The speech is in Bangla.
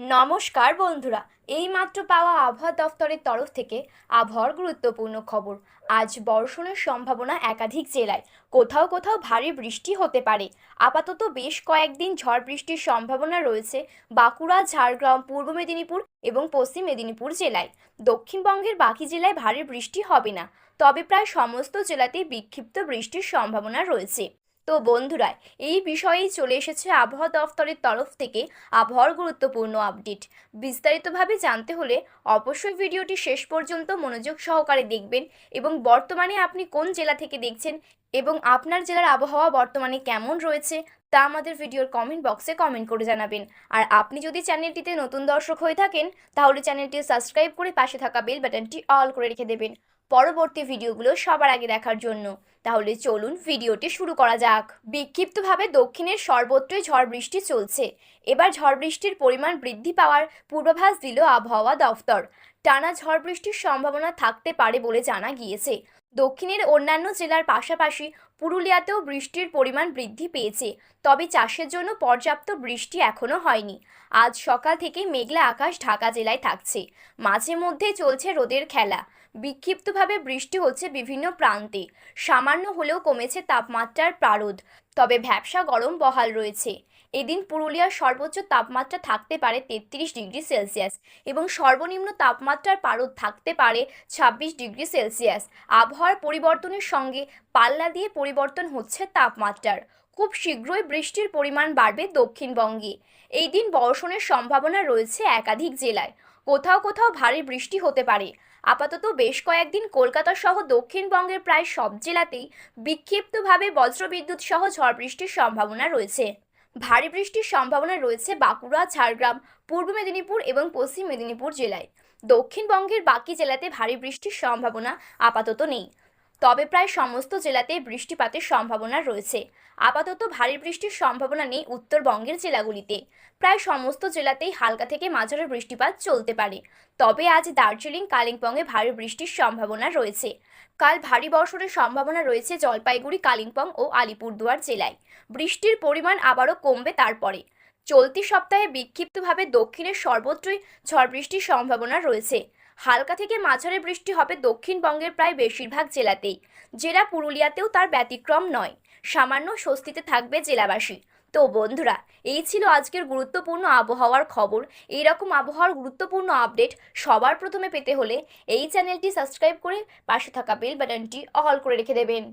নমস্কার বন্ধুরা, এইমাত্র পাওয়া আবহাওয়া দফতরের তরফ থেকে আবহাওয়ার গুরুত্বপূর্ণ খবর। আজ বর্ষণের সম্ভাবনা একাধিক জেলায়, কোথাও কোথাও ভারী বৃষ্টি হতে পারে। আপাতত বেশ কয়েকদিন ঝড় বৃষ্টির সম্ভাবনা রয়েছে বাঁকুড়া, ঝাড়গ্রাম, পূর্ব মেদিনীপুর এবং পশ্চিম মেদিনীপুর জেলায়। দক্ষিণবঙ্গের বাকি জেলায় ভারী বৃষ্টি হবে না, তবে প্রায় সমস্ত জেলাতেই বিক্ষিপ্ত বৃষ্টির সম্ভাবনা রয়েছে। তো বন্ধুরা, এই বিষয়েই চলে এসেছে আবহাওয়া দফতরের তরফ থেকে আবহাওয়ার গুরুত্বপূর্ণ আপডেট। বিস্তারিতভাবে জানতে হলে অবশ্যই ভিডিওটি শেষ পর্যন্ত মনোযোগ সহকারে দেখবেন এবং বর্তমানে আপনি কোন জেলা থেকে দেখছেন এবং আপনার জেলার আবহাওয়া বর্তমানে কেমন রয়েছে তা আমাদের ভিডিওর কমেন্ট বক্সে কমেন্ট করে জানাবেন। আর আপনি যদি চ্যানেলটিতে নতুন দর্শক হয়ে থাকেন, তাহলে চ্যানেলটি সাবস্ক্রাইব করে পাশে থাকা বেল বাটনটি অল করে রেখে দেবেন। পরবর্তী ভিডিওগুলো সবার আগে দেখার জন্য। তাহলে চলুন ভিডিওটি শুরু করা যাক। বিক্ষিপ্তভাবে দক্ষিণের সর্বত্রই ঝড় বৃষ্টি চলছে। এবার ঝড় বৃষ্টির পরিমাণ বৃদ্ধি পাওয়ার পূর্বাভাস দিল আবহাওয়া দফতর। টানা ঝড় বৃষ্টির সম্ভাবনা থাকতে পারে বলে জানা গিয়েছে। দক্ষিণের অন্যান্য জেলার পাশাপাশি পুরুলিয়াতেও বৃষ্টির পরিমাণ বৃদ্ধি পেয়েছে, তবে চাষের জন্য পর্যাপ্ত বৃষ্টি এখনও হয়নি। আজ সকাল থেকে মেঘলা আকাশ ঢাকা জেলায় থাকছে। মাঝে মধ্যে চলছে রোদের খেলা। বিক্ষিপ্তভাবে বৃষ্টি হচ্ছে বিভিন্ন প্রান্তে। সামান্য হলেও কমেছে তাপমাত্রার প্রারোধ, তবে ভ্যাবসা গরম বহাল রয়েছে। এদিন পুরুলিয়ার সর্বোচ্চ তাপমাত্রা থাকতে পারে তেত্রিশ ডিগ্রি সেলসিয়াস এবং সর্বনিম্ন তাপমাত্রার পারদ থাকতে পারে ছাব্বিশ ডিগ্রি সেলসিয়াস। আবহাওয়ার পরিবর্তনের সঙ্গে পাল্লা দিয়ে পরিবর্তন হচ্ছে তাপমাত্রার। খুব শীঘ্রই বৃষ্টির পরিমাণ বাড়বে দক্ষিণবঙ্গে। এই দিন বর্ষণের সম্ভাবনা রয়েছে একাধিক জেলায়। কোথাও কোথাও ভারী বৃষ্টি হতে পারে। আপাতত বেশ কয়েকদিন কলকাতা সহ দক্ষিণবঙ্গের প্রায় সব জেলাতেই বিক্ষিপ্তভাবে বজ্রবিদ্যুৎ সহ ঝড় বৃষ্টির সম্ভাবনা রয়েছে। ভারী বৃষ্টির সম্ভাবনা রয়েছে বাঁকুড়া, ঝাড়গ্রাম, পূর্ব মেদিনীপুর এবং পশ্চিম মেদিনীপুর জেলায়। দক্ষিণবঙ্গের বাকি জেলাতে ভারী বৃষ্টির সম্ভাবনা আপাতত নেই। তবে প্রায় সমস্ত জেলাতে বৃষ্টিপাতের সম্ভাবনা রয়েছে। আপাতত ভারী বৃষ্টির সম্ভাবনা নেই উত্তরবঙ্গের জেলাগুলিতে। প্রায় সমস্ত জেলাতেই হালকা থেকে মাঝারি বৃষ্টিপাত চলতে পারে। তবে আজ দার্জিলিং, কালিম্পংয়ে ভারী বৃষ্টির সম্ভাবনা রয়েছে। কাল ভারী বর্ষণের সম্ভাবনা রয়েছে জলপাইগুড়ি, কালিম্পং ও আলিপুরদুয়ার জেলায়। বৃষ্টির পরিমাণ আবারও কমবে তারপরে। চলতি সপ্তাহে বিক্ষিপ্তভাবে দক্ষিণের সর্বত্রই ঝড় বৃষ্টির সম্ভাবনা রয়েছে। হালকা থেকে মাঝারি বৃষ্টি হবে দক্ষিণবঙ্গের প্রায় বেশিরভাগ জেলাতেই। জেলা পুরুলিয়াতেও তার ব্যতিক্রম নয়। সামান্য স্বস্তিতে থাকবে জেলাবাসী। তো বন্ধুরা, এই ছিল আজকের গুরুত্বপূর্ণ আবহাওয়ার খবর। এইরকম আবহাওয়ার গুরুত্বপূর্ণ আপডেট সবার প্রথমে পেতে হলে এই চ্যানেলটি সাবস্ক্রাইব করে পাশে থাকা বেল বাটনটি অল করে রেখে দেবেন।